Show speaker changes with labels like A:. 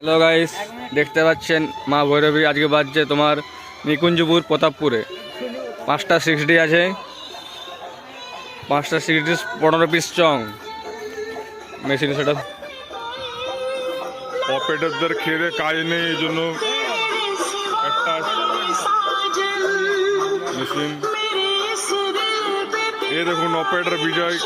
A: Hello guys দেখতে পাচ্ছেন মা ভৈরবী। আজকে বাজছে তোমার নিকুঞ্জপুর প্রতাপপুরে। পাঁচটা সিক্সটি আছে। পাঁচটা সিক্সটি পনেরো পিস চং। মেশিন সেটা।
B: অপারেটরদের খেয়ে কাজ নেই, এই জন্য একটা মেশিন। এ দেখুন অপারেটর বিজয়।